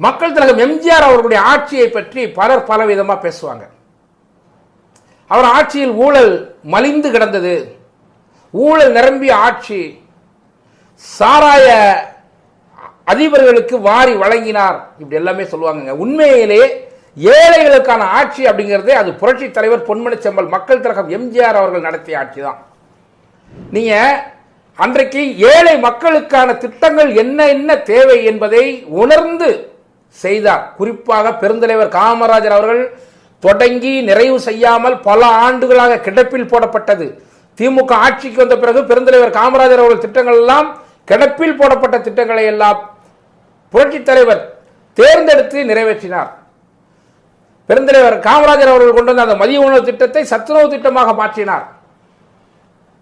மக்கள் திலகம் எம்ஜிஆர் அவர்களுடைய ஆட்சியை பற்றி பலர் பலவிதமாக பேசுவாங்க. அவர் ஆட்சியில் ஊழல் மலிந்து கிடந்தது. ஊழல் நிரம்பிய ஆட்சி. சாராய அதிபர்களுக்கு வாரி வழங்கினார். இப்படி எல்லாமே சொல்லுவாங்க உண்மையிலே ஏழைகளுக்கான ஆட்சி அப்படிங்கிறதே அது புரட்சி தலைவர் பொன்மணி செம்மல் மக்கள் திலகம் எம்ஜிஆர் அவர்கள் நடத்திய ஆட்சி தான். நீங்க அன்றைக்கு ஏழை மக்களுக்கான திட்டங்கள் என்ன என்ன தேவை என்பதை உணர்ந்து செய்தார். குறிப்பாக பெருந்தலைவர் காமராஜர் அவர்கள் தொடங்கி நிறைவு செய்யாமல் பல ஆண்டுகளாக கிடப்பில் போடப்பட்டது. திமுக ஆட்சிக்கு வந்த பிறகு பெருந்தலைவர் காமராஜர் அவர்கள் திட்டங்கள் எல்லாம் கிடப்பில் போடப்பட்ட திட்டங்களை எல்லாம் புரட்சித் தலைவர் தேர்ந்தெடுத்து நிறைவேற்றினார். பெருந்தலைவர் காமராஜர் அவர்கள் கொண்டு வந்த அந்த மதிய உணவு திட்டத்தை சத்துணவு திட்டமாக மாற்றினார்.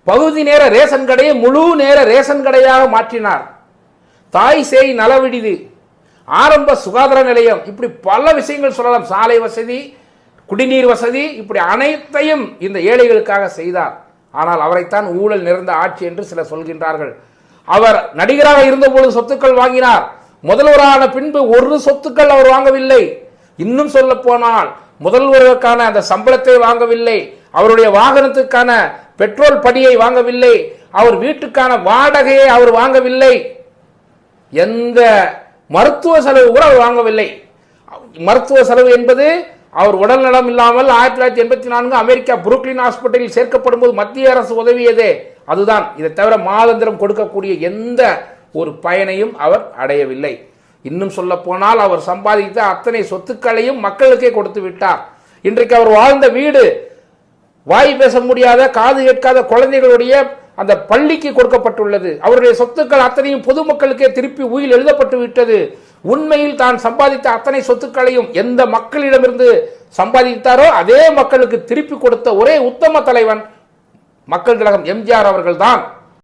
பகுதி நேர ரேஷன் கடையை முழு நேர ரேஷன் கடையாக மாற்றினார். தாய் சேய் நலவிடுதி. ஆரம்ப சுகாதார நிலையம். இப்படி பல விஷயங்கள் சொல்லலாம். சாலை வசதி குடிநீர் வசதி இப்படி அனைத்தையும் இந்த ஏழைகளுக்காக செய்தார். ஆனால் அவரைத்தான் ஊழல் நிறைந்த ஆட்சி என்று சிலர் சொல்கின்றார்கள். அவர் நடிகராக இருந்தபோது சொத்துக்கள் வாங்கினார். முதல்வரான பின்பு ஒரு சொத்துக்கள் அவர் வாங்கவில்லை. இன்னும் சொல்ல போனால் முதல்வருக்கான அந்த சம்பளத்தை வாங்கவில்லை. அவருடைய வாகனத்துக்கான பெட்ரோல் படியை வாங்கவில்லை. அவர் வீட்டுக்கான வாடகையை அவர் வாங்கவில்லை. எந்த மருத்துவ செலவு கூட அவர் வாங்கவில்லை. மருத்துவ செலவு என்பது அவர் உடல் நலம் இல்லாமல் ஆயிரத்தி தொள்ளாயிரத்தி எண்பத்தி நான்கு அமெரிக்கா புருக்லின் ஹாஸ்பிட்டலில் சேர்க்கப்படும் போது மத்திய அரசு உதவியதே. அதுதான். இதை தவிர மாதந்திரம் கொடுக்கக்கூடிய எந்த ஒரு பயனையும் அவர் அடையவில்லை. இன்னும் சொல்ல போனால் அவர் சம்பாதித்த அத்தனை சொத்துக்களையும் மக்களுக்கே கொடுத்து விட்டார். இன்றைக்கு அவர் வாழ்ந்த வீடு வாய் பேச முடியாத காது கேட்காத குழந்தைகளுடைய அந்த பள்ளிக்கு கொடுக்கப்பட்டுள்ளது. அவருடைய சொத்துக்கள் அத்தனையும் பொதுமக்களுக்கே திருப்பி உயில் எழுதப்பட்டு விட்டது. உண்மையில் தான் சம்பாதித்த அத்தனை சொத்துக்களையும் எந்த மக்களிடமிருந்து சம்பாதித்தாரோ அதே மக்களுக்கு திருப்பி கொடுத்த ஒரே உத்தம தலைவன் மக்கள் திலகம் எம்ஜிஆர் அவர்கள்தான்.